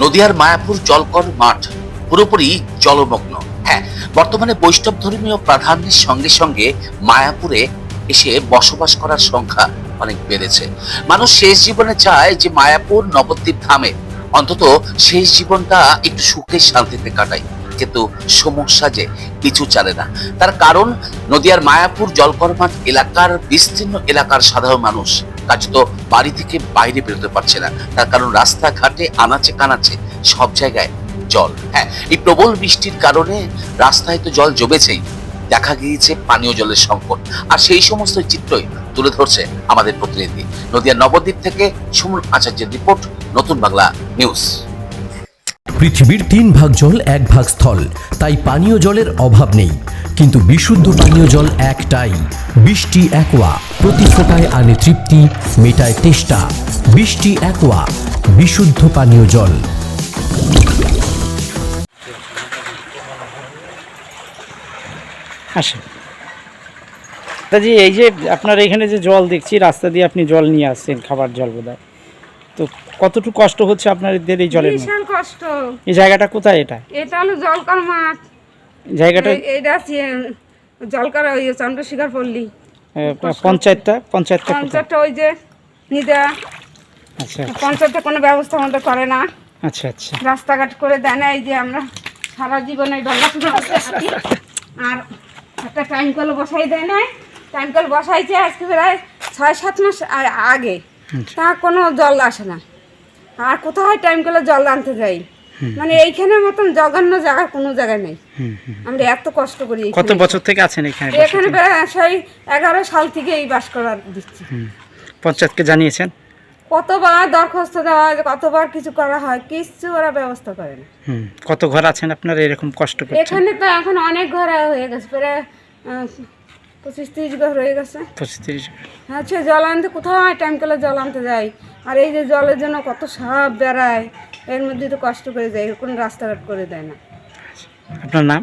নদিয়ার মায়াপুর জলকর মাঠ পুরোপুরি জলমগ্ন। হ্যাঁ বর্তমানে বৈষ্ণব ধর্মীয় প্রাধান্যের সঙ্গে সঙ্গে মায়াপুরে এসে বসবাস করার সংখ্যা অনেক বেড়েছে। মানুষ শেষ জীবনে চায় যে মায়াপুর নবদ্বীপ ধামে অন্তত শেষ জীবনটা একটু সুখে শান্তিতে কাটাই। কিন্তু সমস্যা যে পিছু চালে না। তার কারণ নদিয়ার মায়াপুর জলকরমাঠ এলাকার বিস্তীর্ণ এলাকার সাধারণ মানুষ। কার্যত বাড়ি থেকে বাইরে বেরোতে পারছে না। তার কারণ রাস্তাঘাটে, আনাচে কানাচে সব জায়গায় জল। হ্যাঁ এই প্রবল বৃষ্টির কারণে রাস্তায় তো জল জমেছেই। দেখা গিয়েছে পানীয় জলের সংকট। আর সেই সমস্ত চিত্রই তুলে ধরছে আমাদের প্রতিনিধি। নদিয়া নবদ্বীপ থেকে সুমন আচার্যের রিপোর্ট, নতুন বাংলা নিউজ। পৃথিবীর তিন ভাগ জল এক ভাগ স্থল। তাই পানীয় জলের অভাব নেই। কিন্তু বিশুদ্ধ পানীয় জল একটাই। বৃষ্টি একোয়া। প্রতি ফোটায় আনে তৃপ্তি, মেটায় তেষ্টা। বৃষ্টি একোয়া। বিশুদ্ধ পানীয় জল। আসেন। দাদি, এই যে আপনার এখানে যে জল দেখছি, রাস্তা দিয়ে আপনি জল নিয়ে আসছেন, খাবার জল বোধহয়। তো কতটুকু কষ্ট হচ্ছে আপনাদের এই জলের মধ্যে? বিশাল কষ্ট। এই জায়গাটা কোথায় এটা? এটা হলো জলকর মাঠ। জায়গাটা এ- এটা জলকর ওই চন্দ্রশেখর পল্লী। আহ, পঞ্চায়েতটা? পঞ্চায়েতটা কোথায়? পঞ্চায়েতটা ওই যে নিদা। আচ্ছা পঞ্চায়েতে কোনো ব্যবস্থা আমাদের করে না। আচ্ছা আচ্ছা। রাস্তাঘাট করে দেয় না এই যে আমরা সারা জীবনে ডঙ্গা শুধু হাঁটি আর একটা টাইম কল বসাই দেয় না টাইম কল বসাইছে আজকে প্রায় ছয় সাত মাস আ- আগে। তা কোনো জল আসে না। আর কোথায় টাইম কলে জল আনতে যাই? মানে এইখানের মতন জঘন্য জায়গা কোনো জায়গায় নেই। আমরা এত কষ্ট করি কত বছর থেকে আছেন এখানে এখানে প্রায় সেই এগারো সাল থেকে এই বাস করার দিচ্ছি। পঞ্চায়েতকে জানিয়েছেন? কতবার দরখাস্ত দেওয়া হয় কতবার কিছু করা হয় কিছু ওরা ব্যবস্থা করে না। কত ঘর আছেন আপনারা এরকম কষ্ট এখানে তো এখন অনেক ঘর হয়ে গেছে প্রায় পঁচিশ তিরিশ ঘর হয়ে গেছে। পঁচিশ তিরিশ সে জল আনতে কোথায় টাইম করে জল আনতে যাই? আর এই যে জলের জন্য কত সাপ বেড়ায় এর মধ্যে তো কষ্ট করে যায় কোনো রাস্তাঘাট করে দেয় না। আপনার নাম?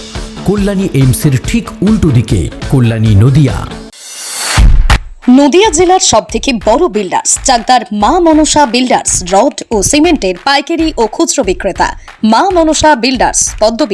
কল্যাণী এইমসের ঠিক উল্টো দিকে, কল্যাণী নদিয়া। নদিয়া জেলার সব থেকে বড় বিল্ডার্স চাকদার মা মনসা বিল্ডার্স রড ও সিমেন্টের পাইকারি ও খুচরো বিক্রেতা। মা মনসা বিল্ডার্স পদ্ম